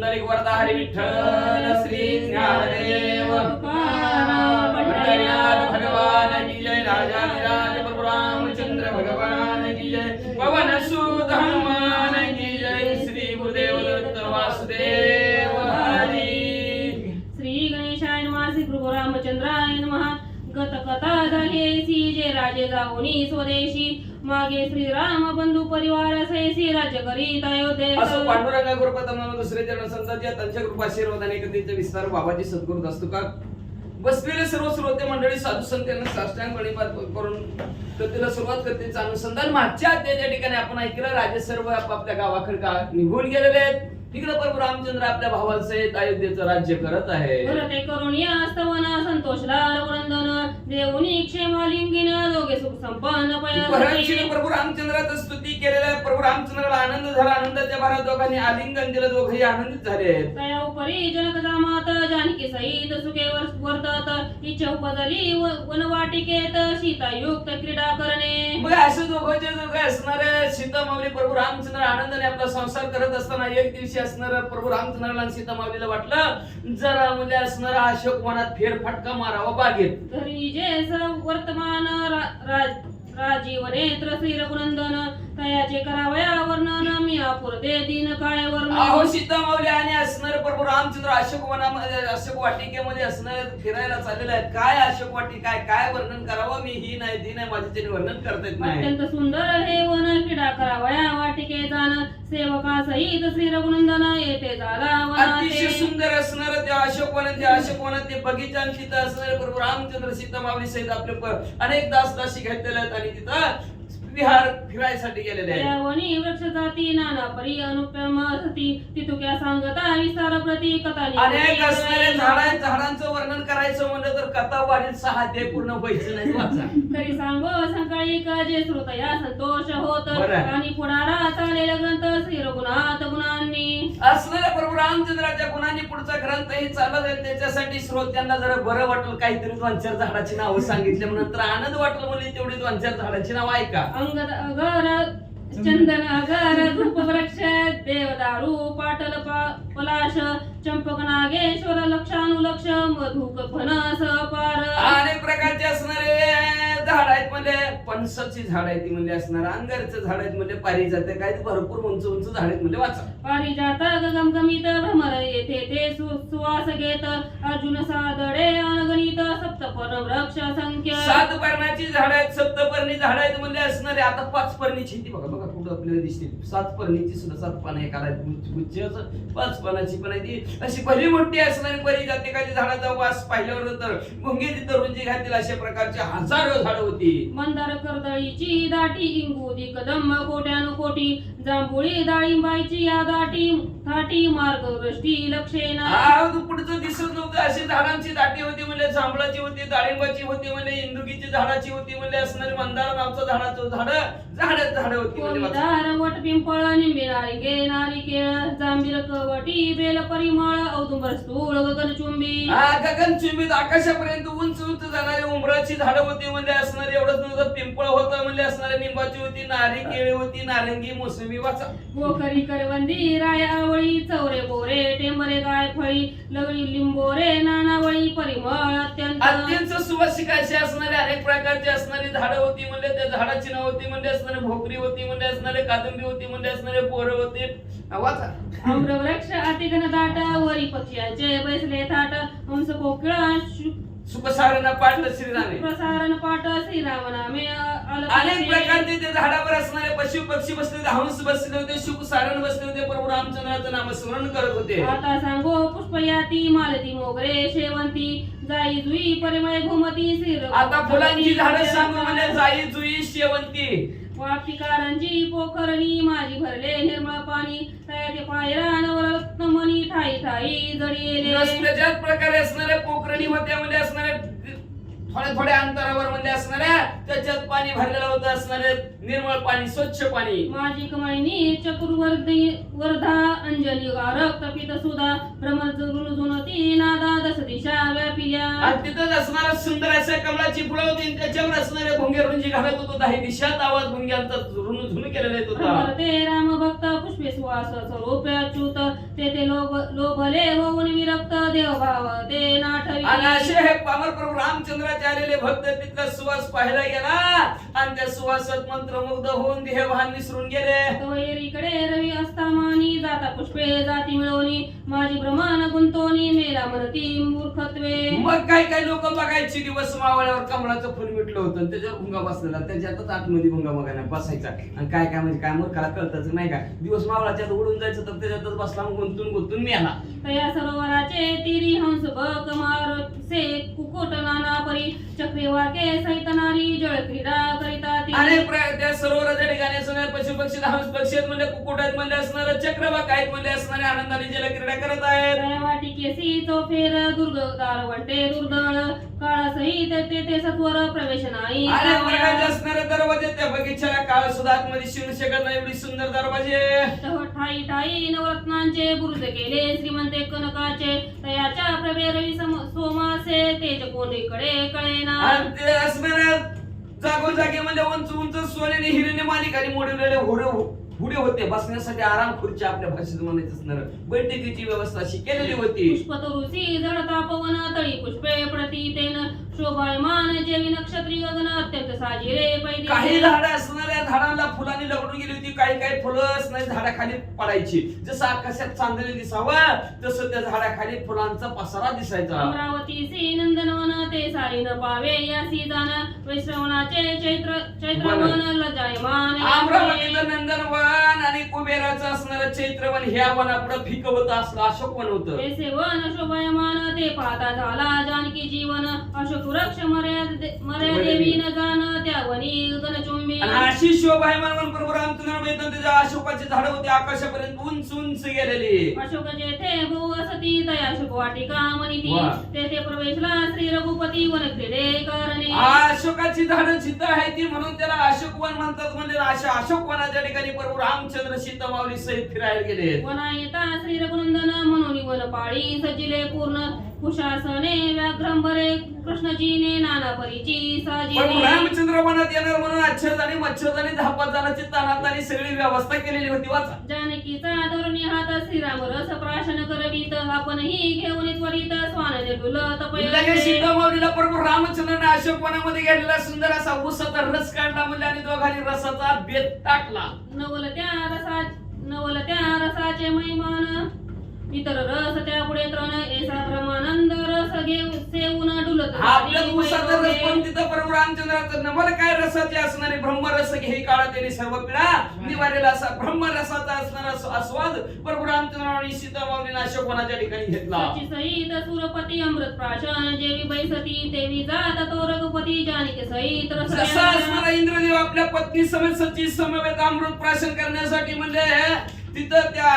पुंडलिक वरदा हरी विठ्ठल श्री ज्ञानदेव पंढरीनाथ भगवान की जय राजाधिराज प्रभु रामचंद्र भगवान की जय पवन सुत हनुमान की जय श्री गुरुदेव दत्त वासुदेव हरी श्री गणेशाय नमः श्री प्रभु रामचंद्राय नमः. गत कथा झाली सी जे राजे जाऊनी स्वदेशी. मागे श्रीराम बंधू परिवार सैसी राज्य करीत असो पांडुरंगा गुरुपतम दुसरे चरण या त्यांच्या कृपा आशीर्वादाने एकत्रित विस्तार बाबाजी सद्गुरु असतो का? बसलेले सर्व श्रोते मंडळी साधू संतांना साष्टांग गणिपात करून कथेला सुरुवात करते. अनुसंधान मागच्या अध्यायाच्या ठिकाणी आपण ऐकलं राजे सर्व आपापल्या गावाकडे निघून गेलेले आहेत. तिकडे प्रभू रामचंद्र आपल्या भावासहित अयोध्येचं राज्य करत आहे. भरते संतोषला रघुनंदन देऊनी क्षेमालिंगीन दोघे सुख संपन्न परमशिव प्रभू रामचंद्राचं स्तुती केलेल्या प्रभू रामचंद्राला आनंद झाला. आनंदाच्या भरात दोघांनी आलिंगन दिलं दोघंही आनंदित झाले. तया उपरी जनक जामात जानकी सहित सुखे वर- वर्तत. इच्छा उपजली व- वनवाटिकेत सीतायुक्त क्रीडा करणे. मग असं दोघं दोघं असणारे सीता माऊली प्रभू रामचंद्र आनंदाने आपला संसार करत असताना एक दिवशी असणार प्रभू रामचंद्राला सीता मावलीला वाटलं जरा म्हणजे असणार अशोक वनात फेरफटका मारावा बागेत. तरी जे वर्तमान रा- राज- राजीवनेत्र श्री रघुनंदन तयाचे करावया वर्णन मी अपुरते दिन काय अहो वर्ण सीता माऊली आणि असणार प्रभू रामचंद्र अशोक वनामध्ये अशोक वाटिकेमध्ये असणार फिरायला चाललेले आहेत. काय अशोक वाटिका आहे काय वर्णन करावं? मी ही नाही ती नाही माझ्या त्याने वर्णन करता येत नाही. अत्यंत सुंदर हे वन क्रीडा करावया वाटिके जाण. सेवका सहित श्री रघुनंदन येते झाला अतिशय वनाते सुंदर असणार त्या अशोक वनात त्या अशोक वनात ते बगीचा आणि तिथं असणारे प्रभू रामचंद्र सीता माऊली सहित आपले प- अनेक दास दासी घेतलेले आहेत. आणि तिथं विहार फिरायसाठी गेलेले आहेत. वनी वृक्ष जाती नाना परी अनुपम सती तितुक्या सांगता विस्तार प्रती कथा अनेक झाडा झाडांचं वर्णन करायचं म्हणलं तर कथा वाढील सहा ते पूर्ण व्हायचं नाही वाचा तरी सांगो सकाळी का जे श्रोतया संतोष होत. आणि पुढारा चालेल ग्रंथ श्री रघुनाथ गुणांनी. असलेल्या प्रभू रामचंद्राच्या गुणांनी पुढचा ग्रंथही चालत आहे. त्याच्यासाठी श्रोत्यांना जरा बरं वाटेल. काहीतरी दोन चार झाडाची नावं सांगितले म्हणून नंतर आनंद वाटलं म्हणजे तेवढी दोन चार झाडाची नाव ऐका. अंगद अगर चंदन अगर धूप वृक्ष देवदारू पाटल पा- पलाश चंपक नागेश्वर लक्षानुलक्ष मधुक फणस पार. अनेक प्रकारचे असणारे. झाड आहेत म्हणजे पणसाची झाड आहेत ती म्हणजे असणार अंगारचं झाड आहेत म्हणजे पारिजात काय भरपूर उंच उंच झाड आहेत म्हणजे वाचा. पारिजात गमगमित भ्रमर येथे ते सुवास घेत अर्जुन सादडे अनगणित सप्तपर्ण वृक्ष संख्य. सात पर्णाची झाड आहेत सप्तपर्णी झाड आहेत म्हणजे असणारे आता पाच पर्णीची ती बघा बघा कुठं आपल्याला दिसते. सात पर्णीची सुद्धा सात पानं एका गुच्छ पाच पानाची पण आहे ती. अशी पहिली मोठी असणारी परी जातिकाची झाडाचा वास पाहिल्यावर तर मुंगेची तरुणची घातील अशा प्रकारची हजारो झाड होती. मंदार कर्दळीची दाटी इंगुदी कदंब कोट्यानु कोटी. जांभुळी डाळिंबाईची या दाटी. थाटी मार्गदृष्टी लक्षेना हा, पुढचं दिसत नव्हतं. अशी झाडांची दाटी होती म्हणजे जांभळाची होती डाळिंबाची होती म्हणजे इंदुकीची झाडाची होती म्हणजे असणारी मंदार नावचं झाडाचं झाड झाड झाड होती म्हणजे वाचा. वट पिंपळ निंबे नारिके नारिकेळ जांभीर कवटी बेल परिमळ औदुंबर स्थूळ गगनचुंबी. हा गगन चुंबीत आकाशापर्यंत उंच जाणारी उमराची झाडं होती म्हणजे असणारे एवढंच नव्हतं पिंपळ होतं म्हणजे असणारे निंबाची होती नारी केळी होती नारंगी मोसंबी वाचा. गोखरी करवंदी राय आवळी चौरे बोरे टेंबरे गाय फळी लगडी लिंबोरे नानावळी परिमळ अत्यंत अत्यंत सुवासिक अशी असणारे अनेक प्रकारची असणारी झाडं होती म्हणजे त्या झाडाची नाव होती म्हणजे असणारे भोकरी होती म्हणजे असणारे कादंबी होती म्हणजे असणारे पोरं होते. वाचा. आम्रवृक्ष अतिघन दाट वरी पक्ष्याचे बैसले थाट हंस कोकिळा सुखसारणा पाठ श्रीरामे. प्रसारण पाट श्रीराम नामे अनेक प्रकारचे ते झाडावर असणारे पशु पक्षी बसले होते हंस बसले होते शुक सारण बसले होते प्रभू रामचंद्राचं नामस्मरण करत होते. आता सांगो पुष्पयाती मालती मोगरे शेवंती जाई जुई परिमय घुमती श्री आता फुलांची झाडं सांगू म्हणजे जाई जुई शेवंती. वापिकारांची पोखरणी माझी भरले निर्मळ पाणी तयाचे पायरान रत्नमणी ठाई ठाई जडिले त्याच्याच प्रकारे असणाऱ्या पोखरणी होत्या म्हणजे असणाऱ्या थोड्या थोड्या अंतरावर म्हणजे असणाऱ्या त्याच्यात पाणी भरलेलं होतं असणारे निर्मळ पाणी स्वच्छ पाणी. माझी कमाईनी चतुर्वर्धी वर्धा अंजली रक्त पित सुधा भ्रमर जुळून जुनती नादा दस दिशा व्यापिल्या. आणि तिथंच असणारा सुंदर अशा कमळाची फुलं होती आणि त्याच्यावर असणारे भुंगे रुंजी घालत होतो दाही दिशात आवाज भुंग्यांचा झुन केलेला येत होता ते राम भक्त पुष्प सुवास स्वरूप अच्युत ते ते लोभ लोभले होऊन विरक्त देवभाव ते नाठवी आणि असे हे पामर प्रभू रामचंद्राचे आलेले भक्त तिथला सुवास पाहायला गेला आणि त्या सुवासात मंत्रमुग्ध होऊन देह भान विसरून गेले. तवयरीकडे रवी असतामानी जाता पुष्पे जाती मिळवणी माझी भ्रमण गुंतवणी मेला म्हणती मूर्खत्वे. मग काय काय लोक बघायची दिवस मावळ्यावर कमळाचं फुल मिटलं होतं आणि त्याच्यावर भुंगा बसलेला. त्याच्यातच आतमध्ये भुंगा बघायला बसायचा. आणि काय काय म्हणजे काय मूर्खाला कळतच नाही का? दिवस मावळाच्या आत उडून जायचं तर त्याच्यातच बसला मग गुंतून गुंतून मेला. तया सरोवराचे तिरी हंस बक मार से कुकुट नाना परी चक्रीवाके सहित नारी जळ क्रीडा करिता ती प्र- त्या सरोवराच्या ठिकाणी असणारे पशु पक्षी हंस पक्षी आहेत म्हणजे कुकुट आहेत म्हणजे असणारे चक्रवाक आहेत म्हणजे असणारे आनंदाने जलक्रीडा करत आहेत. तया वाटी केसी तो फेर दुर्ग दारवंटे दुर्दळ काळ सहित ते ते सत्वर प्रवेश नाही आणि प्रकारचे असणारे दरवाजे त्या बगीच्याला काळ सुद्धा आतमध्ये शिरू शकत नाही एवढी सुंदर दरवाजे. ठाई ठाई नवरत्नांचे बुरुज केले श्रीमंते कनकाचे तयाच्या प्रभे रवी सोमासे तेज कोणीकडे ते असणाऱ्या जागोजागी म्हणजे उंच उंच सोन्याने हिरेने मालिकाने मोडवलेले होडे हो- हुडे होते. बसण्यासाठी आराम खुर्ची आपल्या भाषेत म्हणायचं असणार. बैठकीची व्यवस्था अशी केलेली होती. पुष्पतरुसी जळता पवन तळी पुष्पे प्रतीतेन शोभायमान जेवी नक्षत्री गगन अत्यंत साजिरे काही झाडं असणाऱ्या झाडांना फुलांनी लगडून गेली होती. काही काही फुलं असणारी झाडाखाली पडायची. जसं आकाशात चांदणे दिसावं तसं त्या झाडाखाली फुलांचा पसारा दिसायचा. अमरावती सी नंदनवन ते सारी न पावे जाण वैश्रवणाचे चैत्र चैत्रवन लजायमान अमरावतीचं नंदनवन आणि कुबेराचं असणारं चैत्रवन ह्या वनापुढं फिकवत असलं अशोक वन होतं सेवन शोभायमान ते पाहता झाला जानकी जीवन अशोक मर्याद मर्यादेवी न जाण त्या वनी गणचुंबी आणि अशी शोभा आहे मिळतात त्याच्या अशोकाची झाडं होती आकाशापर्यंत उंच उंच गेलेली. अशोक जेथे बहु असती तया शुभ वाटिका मनिती. वा. तेथे प्रवेशला श्री रघुपती वन क्रीडे करणे अशोकाची झाडं जिथं आहे ती म्हणून त्याला अशोक वन म्हणतात म्हणजे अशा अशोक वनाच्या ठिकाणी प्रभू रामचंद्र सीता माऊली सहित फिरायला गेले वना येता श्री रघुनंदन म्हणून वन पाळी सजिले पूर्ण कुशासने व्याघ्रंभरे कृष्णजीने नाना परीची साजिले रामचंद्र वनात येणार म्हणून अच्छरदानी मच्छरदानी दहा पाच जणांची तानातानी सगळी व्यवस्था केलेली होती वाचा. जानकीचा धरुणी हात श्रीराम रस प्राशन करवीत आपणही घेऊन त्वरित स्वानने डुलत लगेच प्रभू रामचंद्राने अशोक वनामध्ये गेलेला सुंदर असा ऊसाचा रस काढला म्हणजे आणि दोघांनी रसाचा बेत टाकला. नवल त्या रसा नवल त्या रसाचे महिमान इतर रस त्या पुढे तृण ऐसा ब्रह्मानंद रस घेऊ सेवून डुलत आपल्या जाई ऊसाचा रस. पण तिथं? प्रभू रामचंद्राचं. नवल काय रसाचे असणारे ब्रह्मरस घे काळा त्यांनी सर्व पिढा. निवारेला असा ब्रह्मरसाचा असणारा आस्वाद प्रभू रामचंद्र आणि सीता माऊलीने अशोक वनाच्या ठिकाणी घेतला. सहित सुरपती अमृत प्राशन जेवी बैसती तेवी जात तो रघुपती जानकी सहित रस असणारा इंद्रदेव आपल्या पत्नी समेत सची समवेत अमृत प्राशन करण्यासाठी म्हणजे तिथं त्या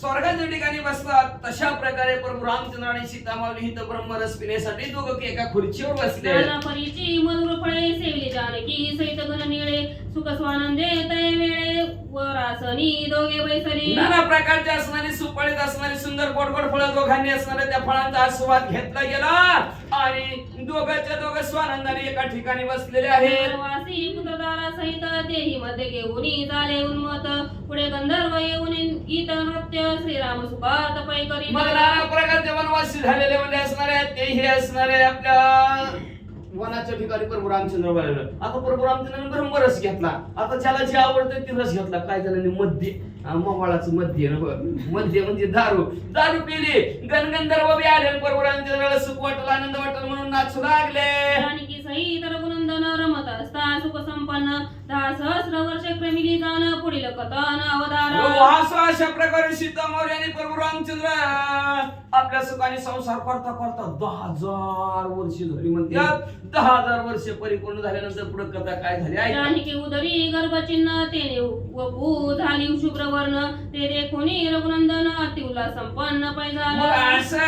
स्वर्गाच्या ठिकाणी बसतात तशा प्रकारे प्रभू रामचंद्र आणि सीतामावली हित ब्रह्मरस पिण्यासाठी दोघं एका खुर्चीवर बसले. नाना परीची मधुर फळे सेवली की सहित गण निळे सुख स्वानंदे तय वेळे वरासनी दोघे बैसली नाना प्रकारचे असणारी सुपळीत असणारी सुंदर गोड गोड फळं दोघांनी असणारे त्या फळांचा आस्वाद घेतला गेला. आणि दोघांच्या दोघं स्वानंदाने एका ठिकाणी बसलेले आहेत. वासी पुत्रदारा सहित देही मध्ये घेऊन झाले उन्मत पुढे गंधर्व येऊन गीत नृत्य श्रीराम सुखात पै करीत मग नाना प्रकारचे वनवासी झालेले म्हणजे असणारे तेही असणारे आपल्या वनाच्या ठिकाणी प्रभू रामचंद्र बाळाला आता प्रभू रामचंद्राने ब्रह्मरस घेतला. आता ज्याला जे आवडतं ते रस घेतला. काय झालं? मध्य मवाळाचं मध्य मध्य म्हणजे दारू. दारू पिली. गणगंधर्व बी आले प्रभू रामचंद्राला सुख वाटलं आनंद वाटलं म्हणून नाचू लागले. सहित रघुनंदन रमत असता सुख संपन्न दहा सहस्र वर्ष प्रेमिली जाण पुढील कथन अवतारा. असं अशा प्रकारे सीता प्रभू रामचंद्र आपल्या सुखाने संसार करता करता दहा हजार वर्ष झाली म्हणतात दहा हजार वर्ष परिपूर्ण झाल्यानंतर पुढे कथा काय झाली? ऐका. जानकी उदरी गर्भचिन्ह तेने वपू झाली शुभ्र वर्ण ते देखुनी रघुनंदन अति उल्हास संपन्न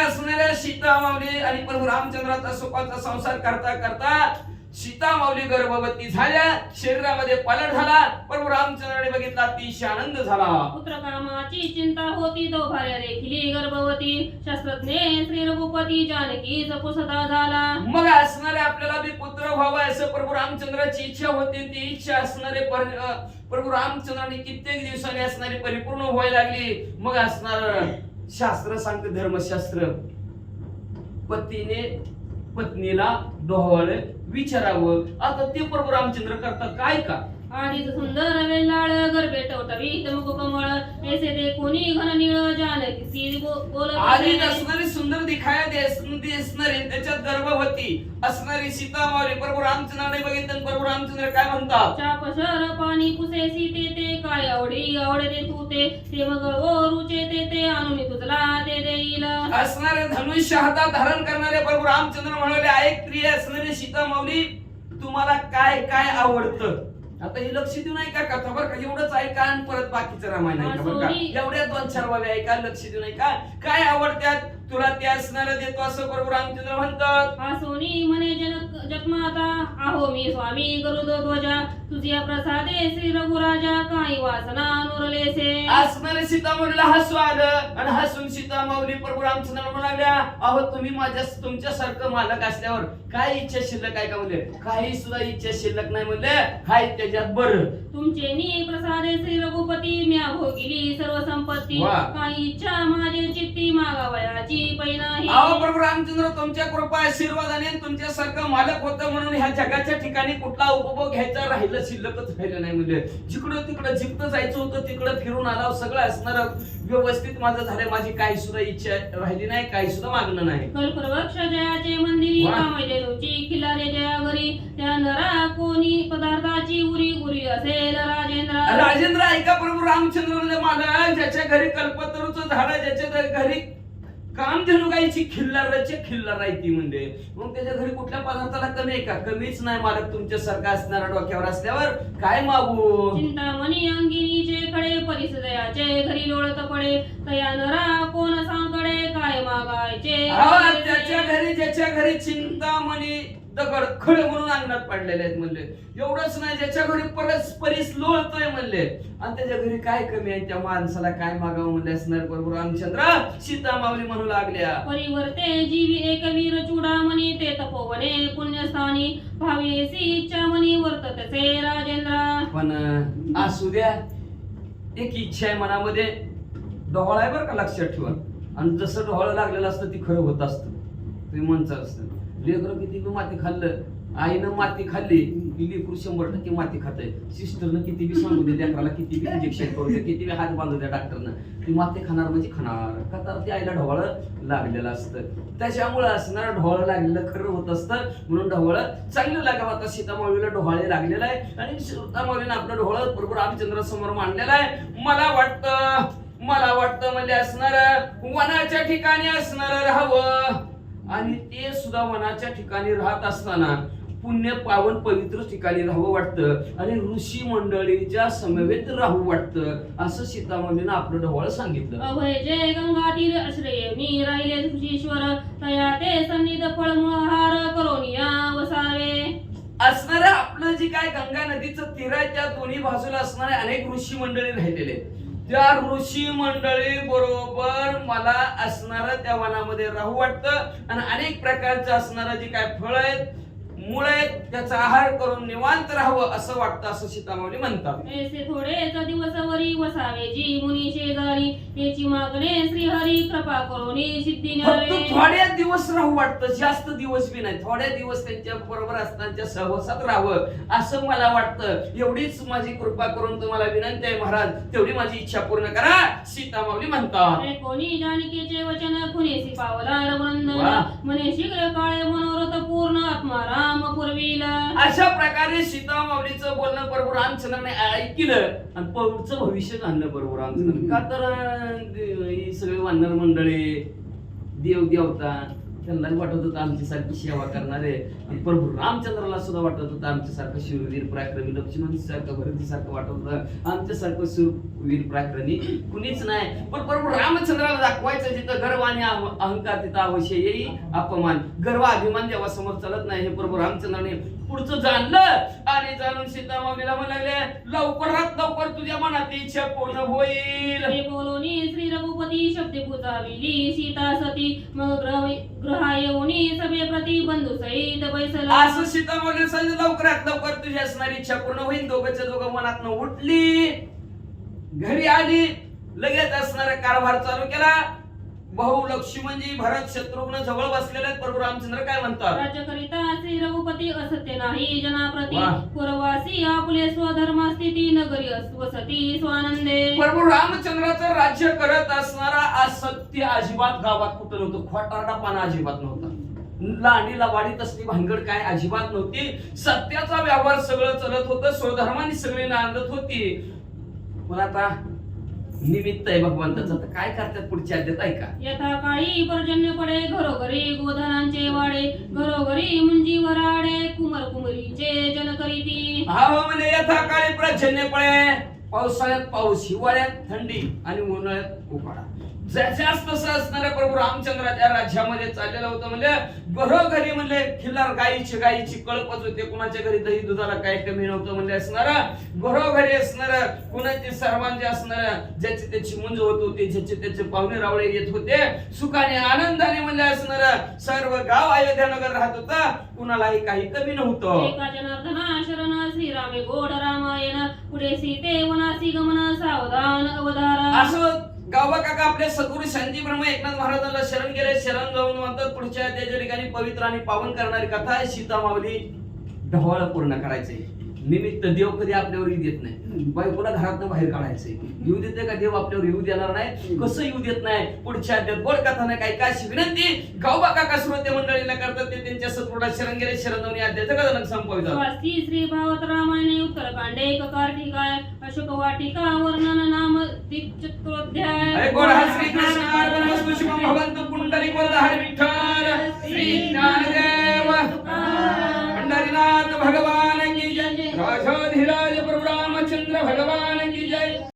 असणाऱ्या सीता माऊली आणि प्रभू रामचंद्राचा सुखाचा संसार करता करता सीता माऊली गर्भवती झाल्या शरीरामध्ये पालट झाला प्रभू रामचंद्राने बघितला अतिशय आनंद झाला. पुत्र कामाची चिंता होती तो भार्या देखील गर्भवती. शास्त्रज्ञ श्री रघुपती जानकी जपुसता झाला. मग असणारे आपल्याला बी पुत्र व्हावा असं प्रभू रामचंद्राची इच्छा होती. ती इच्छा असणारे प्रभू रामचंद्राने कित्येक दिवसांनी असणारी परिपूर्ण व्हायला लागली. मग असणार शास्त्र सांगते धर्मशास्त्र. पतीने पत्नीला डोहाळ विचारावं. आता ते प्रभू रामचंद्र करतात काय का? आधीच सुंदर वेल्लाळ गरबे टवटवीत मुख कमळ ऐसे ते कोणी घन निळ जानकी सी बो- बोलत आधी असे. असणारी सुंदर दिखाया दिस- दिसणारी त्याच्यात गर्भवती असणारी सीता मावली प्रभू रामचंद्राने बघितलं प्रभू रामचंद्र काय म्हणतात? चाप शर पाणी पुसे सीते ते काय? आवडी आवडते तू ते ते मग ओ रुचे ते ते आणून तुझला ते देईल. असणारे धनुष्य हातात धारण करणारे प्रभू रामचंद्र म्हणाले ऐक प्रिय असणारी सीता माऊली तुम्हाला काय काय आवडतं? आता हे लक्ष देऊ नाही का? कथा बरं का एवढंच ऐका आणि परत बाकीचं रामायण ऐका बरं का. एवढ्या दोन चार बाबी ऐका लक्ष देऊ नाही का काय आवडत्यात? तुला ते असणारं देतो असं प्रभू रामचंद्र म्हणतात. हा सोनी म्हणे जनक जगमाता आहो मी स्वामी गरुड ध्वजा तुझ्या प्रसादे श्री रघुराजा काही वासना नुरलेसे. असणारे सीता माऊलीला हसू आलं आणि हसून सीता माऊली प्रभू रामचंद्र म्हणाल्या अहो तुम्ही माझ्या तुमच्यासारखं मालक असल्यावर काय इच्छा शिल्लक आहे का म्हणले? काही सुद्धा इच्छा शिल्लक नाही म्हणले. हाय त्याच्यात बरं. तुमचे नी प्रसादे श्री रघुपती म्या भोगिली सर्व संपत्ती. वा. काही इच्छा माझे चित्ती मागावयाची. पै नाही अहो प्रभू रामचंद्र तुमच्या कृपा आशीर्वादाने तुमच्यासारखं मालक होतं म्हणून ह्या जगाच्या ठिकाणी कुठला उपभोग घ्यायचा राहिलं शिल्लकच राहिलं नाही म्हणजे. जिकडं तिकडं जिकडं जायचं होतं तिकडं फिरून आला सगळं असणार व्यवस्थित माझं झालं माझी काही सुद्धा इच्छा राहिली नाही काही सुद्धा मागणं नाही. कल्पवृक्ष जयाचे मंदिरी वा. कामजेलूची खिलारे जया घरी त्या नरा कोणी पदार्थाची उरी गुरी असेल राजेंद्र. राजेंद्र ऐका प्रभू रामचंद्र म्हणजे मला ज्याच्या घरी कल्पतरूचं झाड ज्याच्या घरी कामधेनू गायची खिल्लाराची खिल्लार आहे ती म्हणजे. मग त्याच्या घरी कुठल्या पदार्थाला कमी आहे का? कमीच नाही मालक तुमच्यासारखा असणारा डोक्यावर असल्यावर काय मागू? चिंतामणी अंगिनीचे खडे परिसदयाचे घरी लोळत पडे तया नरा कोण सांकडे काय मागायचे? त्याच्या घरी ज्याच्या घरी चिंतामणी दगड खडे म्हणून अंगणात पडलेले आहेत म्हणले. एवढंच नाही ज्याच्या घरी परस्परीस लोळतोय म्हणले. आणि त्याच्या घरी काय कमी आहे? त्या माणसाला काय मागावं म्हणले असणार? बरोबर रामचंद्र सीता माऊली म्हणू लागल्या. परिवर्ते जीवी एक वीर चूडामणी ते तपोवने पुण्यस्थानी. भावेसी इच्छा मनी वर्ततसे राजेंद्र. पण असू द्या. एक इच्छा आहे मनामध्ये. डोहळ आहे बरं का लक्षात ठेवा. आणि जसं डोहळ लागलेलं असतं ती खरं होत असतं. तुम्ही म्हणचं असतं. लेकरं किती बी माती खाल्लं आईनं माती खाल्ली की लेकरू शंभर टक्के माती खातंय. सिस्टरनं किती बी सांगू दे लेकराला किती बी इंजेक्शन करू दे किती बी हात बांधू द्या डॉक्टरनं ती माती खाणार म्हणजे खाणार. का तर ती आईला ढवळ लागलेलं असतं. त्याच्यामुळे असणार ढवळ लागलेलं खरं होत असतं. म्हणून ढवळ चांगलं लागावं. आता सीतामाऊलीला डोहाळे लागलेलं आहे आणि सीतामाऊलीनं आपलं ढोळ बरोबर रामचंद्रासमोर मांडलेलं आहे. मला वाटतं मला वाटतं म्हणजे असणार वनाच्या ठिकाणी असणार राहावं. आणि ते सुद्धा वनाच्या ठिकाणी राहत असताना पुण्य पावन पवित्र ठिकाणी राहावं वाटतं आणि ऋषी मंडळीच्या समवेत राहू वाटतं असं सीतामाऊलीनं आपलं ढवळ सांगितलं अभय जय गंगातीर आश्रय मी राहिले ऋषीश्वर तया ते सन्निध फळमुळहार करोनिया वसावे असणारं आपलं जे काय गंगा नदीचं तीर आहे त्या दोन्ही बाजूला असणारे अनेक ऋषी मंडळी राहिलेले आहेत. त्या ऋषी मंडळी बरोबर मला असणार त्या वनामध्ये राहू वाटतं. आणि अनेक प्रकारचं असणारं जे काय फळ आहेत मुळ त्याचा आहार करून निवांत राहावं असं वाटतं असं सीतामाऊली म्हणतात. ऐसे थोडेच दिवसवरी वसावे जी मुनी शेजारी याची मागणे श्रीहरी कृपा करोनी सिद्धी फक्त न्यावे थोड्या दिवस राहू वाटतं जास्त दिवस बी नाही. थोड्या दिवस त्यांच्या बरोबर असताना सहवासात राहावं असं मला वाटतं. एवढीच माझी कृपा करून तुम्हाला विनंती आहे महाराज. तेवढी माझी इच्छा पूर्ण करा सीतामाऊली म्हणतात. अरे कोणी जानिकेचे वचन खुनेसी पावला. रघुनंदन. म्हणे शीघ्र काळे मनोरथ पूर्ण आत्माराम. पुरविल अशा प्रकारे सीतामाऊलीचं बोलणं प्रभू रामचंद्राने ऐकलं. आणि पुढचं भविष्य जाणलं प्रभू रामचंद्र का तर ही सगळे वानर मंडळी देव देवता त्यांना वाटत होतं आमच्यासारखी सारखी सेवा करणारे. आणि प्रभू रामचंद्राला सुद्धा वाटत होतं आमच्यासारखं शूरवीर पराक्रमी लक्ष्मणसारखं भरतीसारखं भरती सारखं वाटत होतं. आमच्यासारखं शूरवीर पराक्रमी कुणीच नाही. पण प्रभू रामचंद्राला दाखवायचं जिथं गर्व आणि अहंकार तिथं अवश्य येईल अपमान. गर्व अभिमान जेव्हा समोर चालत नाही. हे प्रभू रामचंद्राने पुढचं जाणलं आणि जाणून सीता माऊलीला म्हणू लागले लवकरात लवकर तुझ्या मनात इच्छा पूर्ण होईल. हे बोलोनी श्री रघुपती शब्दे पुजाविली सीता सती मग ग्रह ग्रहा येऊनी सभे प्रति बंधू सहित बैसला. असं सीता माऊली सांगितलं लवकरात लवकर तुझी असणारी इच्छा पूर्ण होईल. दोघंच्या दोघं मनात उठली. घरी आली. लगेच असणारा कारभार चालू केला. भाऊ लक्ष्मणजी भरत शत्रुघ्न जवळ बसलेले आहेत. प्रभू रामचंद्र काय म्हणतात? राज्यकरिता श्री रघुपती असत्य नाही. जनाप्रती वाह. पुरवासी आपुले स्वधर्म स्थिती नगरी अस- वसती. स्वानंदे. प्रभू रामचंद्राचं राज्य करत असणारा असत्य अजिबात गावात कुठं नव्हतं. खोटारडापणा अजिबात नव्हता. लांडीला वाढीत असली भानगड काय अजिबात नव्हती. सत्याचा व्यवहार सगळं चलत होतं. स्वधर्माने सगळी नांदत होती. पण आता निमित्त आहे भगवंताचं. तर काय करतात पुढच्या अध्यात ऐका. यथा काळी पर्जन्य पडे घरोघरी गोधनांचे वाडे घरोघरी मुंजी वराडे कुमर कुमरीचे जन करीती. हा म्हणजे यथा काळी प्रजन्य पळे पावसाळ्यात पाऊस हिवाळ्यात थंडी आणि उन्हाळ्यात उकाडा. तसं असणाऱ्या प्रभू रामचंद्राच्या राज्यामध्ये चाललेलं होतं म्हणजे घरोघरी म्हणजे खिल्लार गाईची गाईची कळपच होते कुणाच्या घरी दही दुधाला काय कमी नव्हतं म्हणजे असणारा. घरोघरी असणारा कुणाचे सर्वांचे असणाऱ्या ज्याची त्याची मुंज होत होती ज्याचे त्याचे पाहुणे रावळे येत होते सुखाने आनंदाने म्हणजे असणारं सर्व गाव अयोध्यानगर राहत होता कुणालाही काही कमी नव्हतं. श्रीरामे गोड रामायण पुढे सीते वनासी गमन सावधान अवधारा. असं गावा काका आपल्या सद्गुरू शांती ब्रह्म एकनाथ महाराजांना शरण गेले. शरण जाऊन म्हणतात पुढच्या त्याच्या ठिकाणी पवित्र आणि पावन करणारी कथा आहे. सीता माऊली ढवाळ पूर्ण करायचे निमित्त देव कधी आपल्यावर येऊ देत नाही. बाई बायकोला घरातनं बाहेर काढायचंय? येऊ देते का देव आपल्यावर येऊ देणार नाही? कसं येऊ देत नाही? पुढच्या अध्यात बोल कथा नाही काय काय विनंती? गावबा काका श्रोते मंडळीला करतात ते त्यांच्या सत्पुटात शरण गेले शरण जाऊन अध्यात संपवितात श्री भावत रामायणे उत्तरकांडे ककार ठिकाय अशोक वाटिका वर्णन नाम दीपचतुरोध्याय गोड हा श्री कृष्ण विठ्ठल. श्री भगवान. 盆了吗？